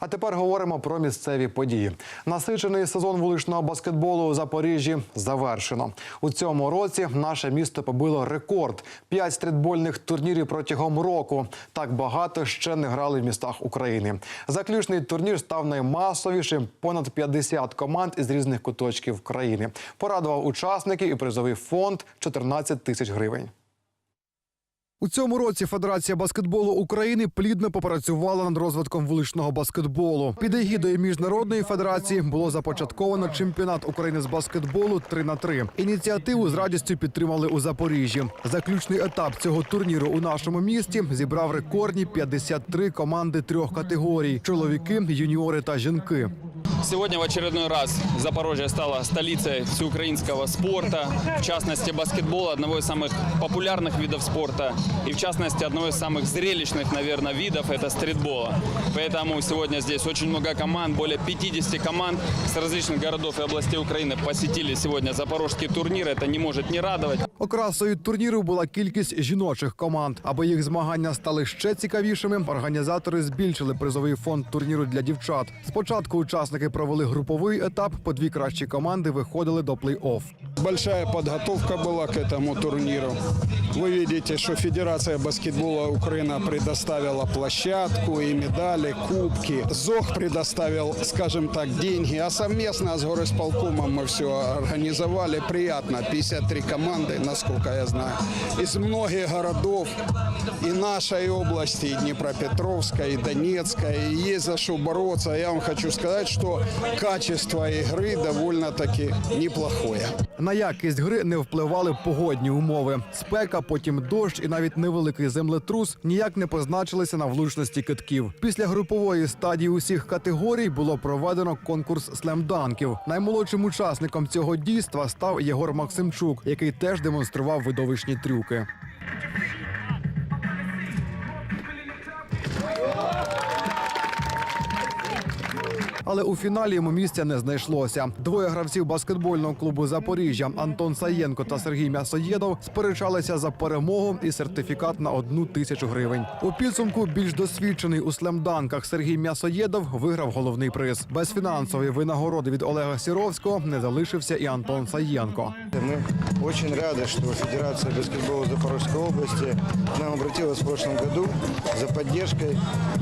А тепер говоримо про місцеві події. Насичений сезон вуличного баскетболу у Запоріжжі завершено. У цьому році наше місто побило рекорд: п'ять стрітбольних турнірів протягом року. Так багато ще не грали в містах України. Заключний турнір став наймасовішим. Понад 50 команд із різних куточків країни. Порадував учасників і призовий фонд 14 тисяч гривень. У цьому році Федерація баскетболу України плідно попрацювала над розвитком вуличного баскетболу. Під егідою міжнародної федерації було започатковано чемпіонат України з баскетболу 3 на 3 Ініціативу з радістю підтримали у Запоріжжі. Заключний етап цього турніру у нашому місті зібрав рекордні 53 команди трьох категорій: чоловіки, юніори та жінки. Сегодня в очередной раз Запорожье стало столицей всеукраинского спорта, в частности баскетбола, одного из самых популярных видов спорта, и в частности одного из самых зрелищных, наверное, видов – это стритбола. Поэтому сегодня здесь очень много команд, более 50 команд с различных городов и областей Украины посетили сегодня запорожский турнир. Это не может не радовать. Окрасою турніру була кількість жіночих команд. Аби їх змагання стали ще цікавішими, організатори збільшили призовий фонд турніру для дівчат. Спочатку учасники провели груповий етап, по дві кращі команди виходили до плей-офф. Большая подготовка была к этому турниру. Вы видите, что Федерация баскетбола Украины предоставила площадку и медали, кубки. ЗОГ предоставил, скажем так, деньги, а совместно с горосполкомом мы все организовали. Приятно. 53 команды, насколько я знаю, из многих городов и нашей области, и Днепропетровска, и Донецка. И есть за что бороться. Я вам хочу сказать, что качество игры довольно-таки неплохое. На якість гри не впливали погодні умови. Спека, потім дощ і навіть невеликий землетрус ніяк не позначилися на влучності китків. Після групової стадії усіх категорій було проведено конкурс слемданків. Наймолодшим учасником цього дійства став Єгор Максимчук, який теж демонстрував видовищні трюки Але у фіналі йому місця не знайшлося. Двоє гравців баскетбольного клубу Запоріжжя Антон Саєнко та Сергій М'ясоєдов сперечалися за перемогу і сертифікат на одну тисячу гривень. У підсумку більш досвідчений у слемданках Сергій М'ясоєдов виграв головний приз. Без фінансової винагороди від Олега Сіровського не залишився і Антон Саєнко. Мы очень рады, что Федерация баскетбола Запорожской области к нам обратилась в прошлом году за поддержкой.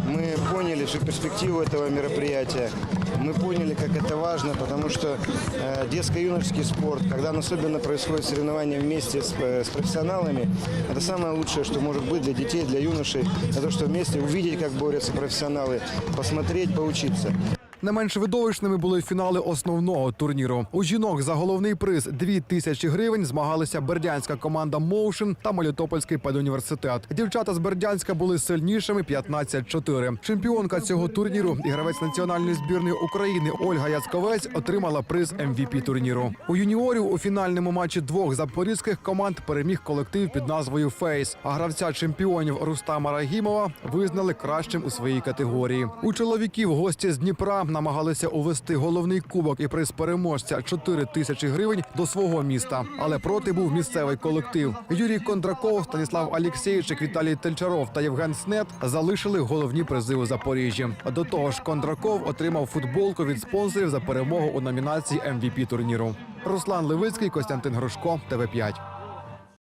Мы поняли всю перспективу этого мероприятия. Мы поняли, как это важно, потому что э, детско-юношеский спорт, когда он особенно происходит соревнования вместе с, э, с профессионалами, это самое лучшее, что может быть для детей, для юношей, для того, чтобы вместе увидеть, как борются профессионалы, посмотреть, поучиться. Не менш видовищними були фінали основного турніру. У жінок за головний приз 2 тисячі гривень змагалися бердянська команда Моушен та Мелітопольський педуніверситет. Дівчата з Бердянська були сильнішими 15-4. Чемпіонка цього турніру і гравець національної збірної України Ольга Яцковець отримала приз MVP турніру. У юніорів у фінальному матчі двох запорізьких команд переміг колектив під назвою Фейс. А гравця чемпіонів Рустама Рагімова визнали кращим у своїй категорії. У чоловіків гості з Дніпра намагалися увести головний кубок і приз переможця 4 тисячі гривень до свого міста. Але проти був місцевий колектив. Юрій Кондраков, Станіслав Алєксєйчик, Віталій Тельчаров та Євген Снет залишили головні призи у Запоріжжі. До того ж, Кондраков отримав футболку від спонсорів за перемогу у номінації MVP турніру. Руслан Левицький, Костянтин Грушко, ТВ 5